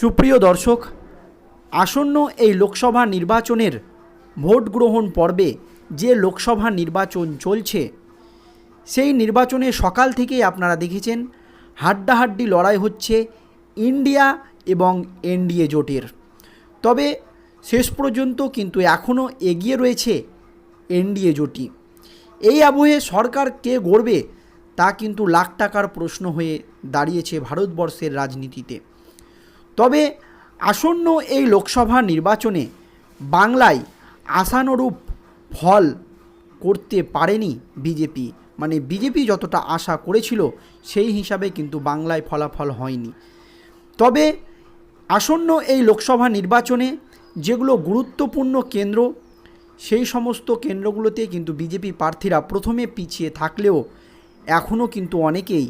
সুপ্রিয় দর্শক, আসন্ন এই লোকসভা নির্বাচনের ভোট গ্রহণ পর্বে যে লোকসভা নির্বাচন চলছে, সেই নির্বাচনে সকাল থেকেই আপনারা দেখেছেন হাড্ডাহাড্ডি লড়াই হচ্ছে ইন্ডিয়া এবং এনডিএ জোটের। তবে শেষ পর্যন্ত কিন্তু এখনও এগিয়ে রয়েছে এনডিএ জোটই। এই আবহে সরকার কে গড়বে তা কিন্তু লাখ টাকার প্রশ্ন হয়ে দাঁড়িয়েছে ভারতবর্ষের রাজনীতিতে। তবে আসন্ন এই লোকসভা নির্বাচনে বাংলায় আশানুরূপ ফল করতে পারেনি বিজেপি। মানে বিজেপি যতটা আশা করেছিল, সেই হিসাবে কিন্তু বাংলায় ফলাফল হয়নি। তবে আসন্ন এই লোকসভা নির্বাচনে যেগুলো গুরুত্বপূর্ণ কেন্দ্র, সেই সমস্ত কেন্দ্রগুলোতে কিন্তু বিজেপি প্রার্থীরা প্রথমে পিছিয়ে থাকলেও এখনও কিন্তু অনেকেই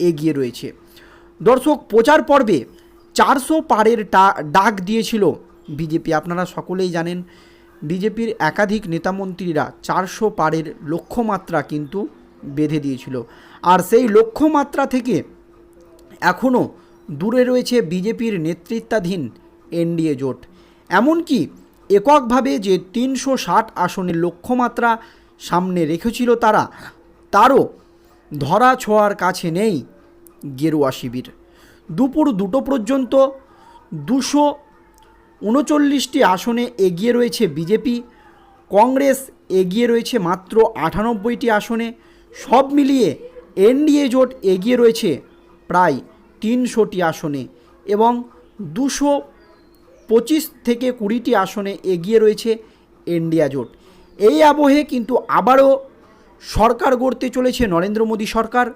এগিয়ে রয়েছে। দর্শক, প্রচার পর্বে চারশো পারের ডাক দিয়েছিল বিজেপি। আপনারা সকলেই জানেন, বিজেপির একাধিক নেতামন্ত্রীরা চারশো পারের লক্ষ্যমাত্রা কিন্তু বেঁধে দিয়েছিল। আর সেই লক্ষ্যমাত্রা থেকে এখনও দূরে রয়েছে বিজেপির নেতৃত্বাধীন এনডিএ জোট। এমনকি এককভাবে যে তিনশো ষাট আসনের লক্ষ্যমাত্রা সামনে রেখেছিল তারা, তারও ধরা ছোঁয়ার কাছে নেই গেরুয়া শিবির। দুপুর দুটো পর্যন্ত দুশো উনচল্লিশটি আসনে এগিয়ে রয়েছে বিজেপি। কংগ্রেস এগিয়ে রয়েছে মাত্র আটানব্বইটি আসনে। সব মিলিয়ে এনডিএ জোট এগিয়ে রয়েছে প্রায় তিনশোটি আসনে এবং দুশো পঁচিশ থেকে কুড়িটি আসনে এগিয়ে রয়েছে ইন্ডিয়া জোট। এই আবহে কিন্তু আবারও সরকার গড়তে চলেছে নরেন্দ্র মোদী সরকার।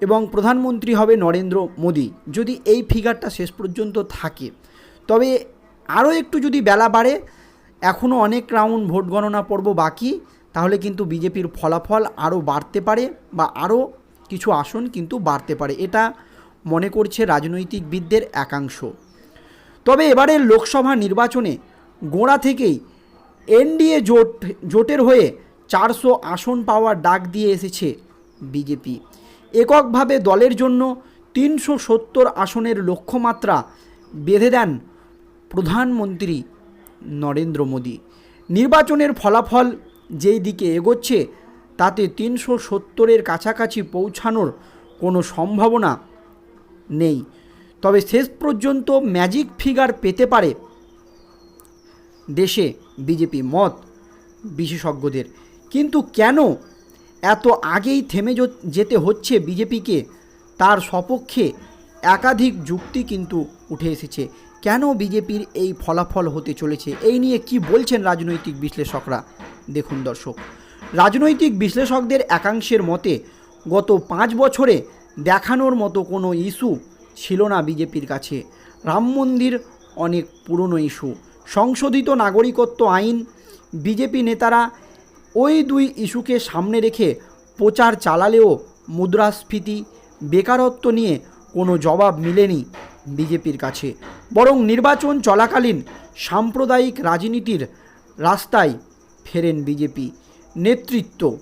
এবং প্রধানমন্ত্রী হবে নরেন্দ্র মোদী। যদি এই ফিগারটা শেষ পর্যন্ত থাকে, তবে আরও একটু যদি বেলা বাড়ে, এখনও অনেক রাউন্ড ভোট গণনা পর্ব বাকি, তাহলে কিন্তু বিজেপির ফলাফল আরও বাড়তে পারে বা আরও কিছু আসন কিন্তু বাড়তে পারে। এটা মনে করছে রাজনৈতিকবিদদের একাংশ। তবে এবারের লোকসভা নির্বাচনে গোড়া থেকেই এনডিএ জোট, জোটের হয়ে চারশো আসন পাওয়ার ডাক দিয়ে এসেছে বিজেপি। এককভাবে দলের জন্য তিনশো সত্তর আসনের লক্ষ্যমাত্রা বেঁধে দেন প্রধানমন্ত্রী নরেন্দ্র মোদী। নির্বাচনের ফলাফল যেই দিকে এগোচ্ছে, তাতে তিনশো সত্তরের কাছাকাছি পৌঁছানোর কোনো সম্ভাবনা নেই। তবে শেষ পর্যন্ত ম্যাজিক ফিগার পেতে পারে দেশে বিজেপি মত বিশেষজ্ঞদের। কিন্তু কেন এত আগেই থেমে যেতে হচ্ছে বিজেপিকে, তার সপক্ষে একাধিক যুক্তি কিন্তু উঠে এসেছে। কেন বিজেপির এই ফলাফল হতে চলেছে? এই নিয়ে কি বলছেন রাজনৈতিক বিশ্লেষকরা? দেখুন দর্শক, রাজনৈতিক বিশ্লেষকদের একাংশের মতে, গত পাঁচ বছরে দেখানোর মতো কোনো ইস্যু ছিল না বিজেপির কাছে। রাম মন্দির অনেক পুরনো ইস্যু। সংশোধিত নাগরিকত্ব আইন, বিজেপি নেতারা ওই দুই ইস্যুকে সামনে রেখে প্রচার চালালেও মুদ্রাস্ফীতি, বেকারত্ব নিয়ে কোনো জবাব মিলেনি বিজেপির কাছে। বরং নির্বাচন চলাকালীন সাম্প্রদায়িক রাজনীতির রাস্তায় ফেরেন বিজেপি নেতৃত্ব।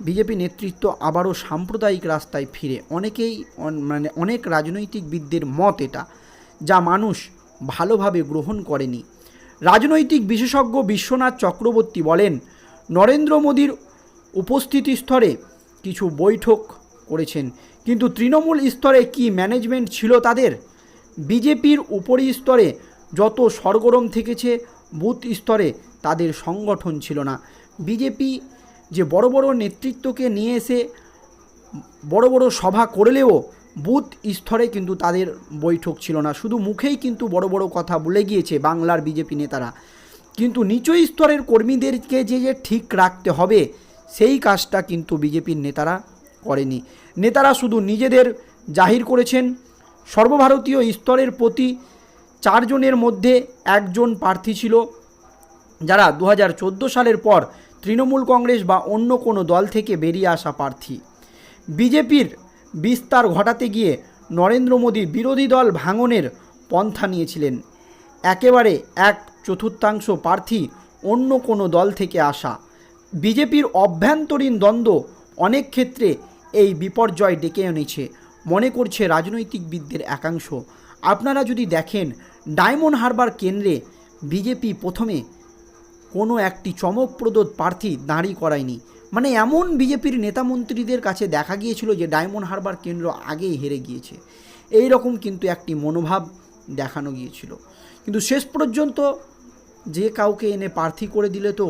বিজেপি নেতৃত্ব আবারও সাম্প্রদায়িক রাস্তায় ফিরে। অনেকেই অন- মানে অনেক রাজনৈতিকবিদদের মত এটা, যা মানুষ ভালোভাবে গ্রহণ করেনি। রাজনৈতিক বিশেষজ্ঞ বিশ্বনাথ চক্রবর্তী বলেন নরেন্দ্র মোদীর উপস্থিতি স্তরে কিছু বৈঠক করেছেন। কিন্তু তৃণমূল স্তরে কি ম্যানেজমেন্ট ছিল তাদের? বিজেপির উপরি স্তরে যত সরগরম থেকেছে, বুথ স্তরে তাদের সংগঠন ছিল না। বিজেপি যে বড় বড় নেতৃত্বকে নিয়ে এসে বড় বড় সভা করলেও বুথ স্তরে কিন্তু তাদের বৈঠক ছিল না। শুধু মুখেই কিন্তু বড় বড় কথা বলে গিয়েছে বাংলার বিজেপি নেতারা। কিন্তু নিচু স্তরের কর্মীদেরকে যে যে ঠিক রাখতে হবে, সেই কাজটা কিন্তু বিজেপির নেতারা করেনি। নেতারা শুধু নিজেদের জাহির করেছেন, সর্বভারতীয় স্তরের প্রতি চারজনের মধ্যে একজন প্রার্থী ছিল, যারা দু হাজার চোদ্দ সালের পর তৃণমূল কংগ্রেস বা অন্য কোনো দল থেকে বেরিয়ে আসা প্রার্থী। বিজেপির বিস্তার ঘটাতে গিয়ে নরেন্দ্র মোদী বিরোধী দল ভাঙনের পন্থা নিয়েছিলেন। একেবারে এক চতুর্থাংশ প্রার্থী অন্য কোনো দল থেকে আসা। বিজেপির অভ্যন্তরীণ দ্বন্দ্ব অনেক ক্ষেত্রে এই বিপর্যয় ডেকে এনেছে, মনে করছে রাজনৈতিকবিদদের একাংশ। আপনারা যদি দেখেন, ডায়মন্ড হারবার কেন্দ্রে বিজেপি প্রথমে কোনো একটি চমকপ্রদ প্রার্থী দাঁড়ি করায়নি। মানে এমন বিজেপির নেতামন্ত্রীদের কাছে দেখা গিয়েছিল যে ডায়মন্ড হারবার কেন্দ্র আগেই হেরে গিয়েছে। এই রকম কিন্তু একটি মনোভাব দেখানো গিয়েছিল। কিন্তু শেষ পর্যন্ত যে কাউকে এনে প্রার্থী করে দিলে তো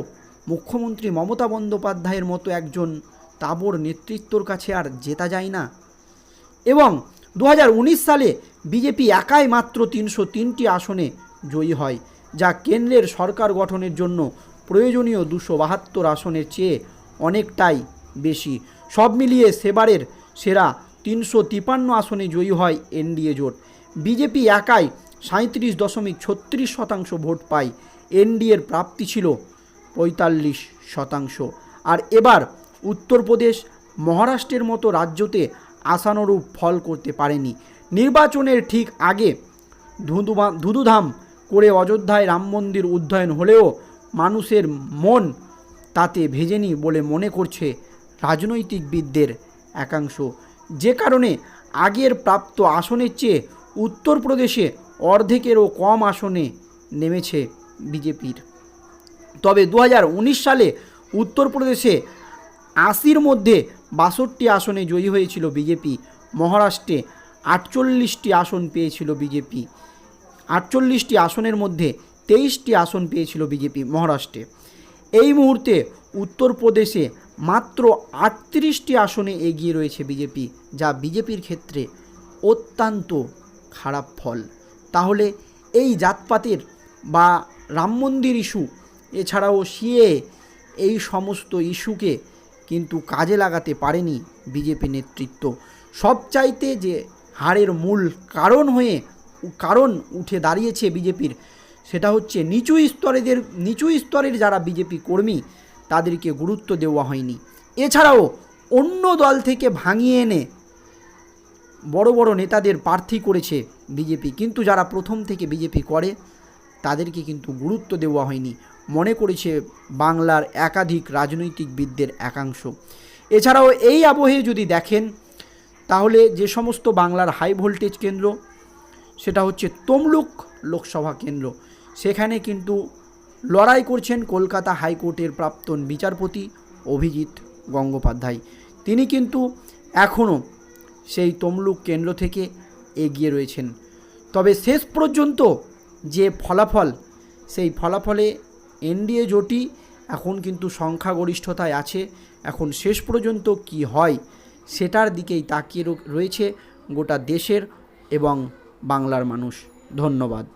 মুখ্যমন্ত্রী মমতা বন্দ্যোপাধ্যায়ের মতো একজন তাবর নেতৃত্বর কাছে আর জেতা যায় না। এবং দু হাজার উনিশ সালে বিজেপি একাই মাত্র তিনশো তিনটি আসনে জয়ী হয়, যা কেন্দ্রের সরকার গঠনের জন্য প্রয়োজনীয় দুশো বাহাত্তর আসনের চেয়ে অনেকটাই বেশি। সব মিলিয়ে সেবারের সেরা তিনশো তিপান্ন আসনে জয়ী হয় এনডিএ জোট। বিজেপি একাই সাঁত্রিশ দশমিক ছত্রিশ শতাংশ ভোট পায়। এনডিএর প্রাপ্তি ছিল পঁয়তাল্লিশ শতাংশ। আর এবার উত্তরপ্রদেশ মহারাষ্ট্রের মতো রাজ্যতে আশানুরূপ ফল করতে পারেনি। নির্বাচনের ঠিক আগে ধুধুমা, ধুধুধাম করে অযোধ্যায় রাম মন্দির উদ্যয়ন হলেও মানুষের মন তাতে ভেজেনি বলে মনে করছে রাজনৈতিকবিদদের একাংশ। যে কারণে আগের প্রাপ্ত আসনের চেয়ে উত্তরপ্রদেশে অর্ধেকেরও কম আসনে নেমেছে বিজেপির। তবে দু হাজার উনিশ সালে উত্তরপ্রদেশে আশির মধ্যে বাষট্টি আসনে জয়ী হয়েছিল বিজেপি, মহারাষ্ট্রে আটচল্লিশটি আসন পেয়েছিল বিজেপি, আটচল্লিশটি আসনের মধ্যে তেইশটি আসন পেয়েছিল বিজেপি, মহারাষ্ট্রে। এই মুহূর্তে উত্তরপ্রদেশে মাত্র আটত্রিশটি আসনে এগিয়ে রয়েছে বিজেপি, যা বিজেপির ক্ষেত্রে অত্যন্ত খারাপ ফল। তাহলে এই জাতপাতের বা রাম মন্দির ইস্যু, এছাড়াও সিএ এই সমস্ত ইস্যুকে কিন্তু কাজে লাগাতে পারেনি বিজেপি নেতৃত্ব। সবচাইতে যে হারের মূল কারণ হয়ে কারণ উঠে দাঁড়িয়েছে বিজেপির, সেটা হচ্ছে নিচু স্তরেদের, নিচু স্তরের যারা বিজেপি কর্মী, তাদেরকে গুরুত্ব দেওয়া হয়নি। এছাড়াও অন্য দল থেকে ভাঙিয়ে এনে বড় বড় নেতাদের প্রার্থী করেছে বিজেপি, কিন্তু যারা প্রথম থেকে বিজেপি করে তাদেরকে কিন্তু গুরুত্ব দেওয়া হয়নি। মনে করেছে বাংলার একাধিক রাজনৈতিকবিদদের একাংশ। এছাড়াও এই আবহে যদি দেখেন, তাহলে যে সমস্ত বাংলার হাই ভোল্টেজ কেন্দ্র, সেটা হচ্ছে তমলুক লোকসভা কেন্দ্র। সেখানে কিন্তু লড়াই করছেন কলকাতা হাইকোর্টের প্রাক্তন বিচারপতি অভিজিৎ গঙ্গোপাধ্যায়। তিনি কিন্তু এখনও সেই তমলুক কেন্দ্র থেকে এগিয়ে রয়েছেন। তবে শেষ পর্যন্ত যে ফলাফল, সেই ফলাফলে এনডিএ জোটই এখন কিন্তু সংখ্যাগরিষ্ঠতায় আছে। এখন শেষ পর্যন্ত কি হয় সেটার দিকেই তাকিয়ে রয়েছে গোটা দেশের এবং বাংলার মানুষ। ধন্যবাদ।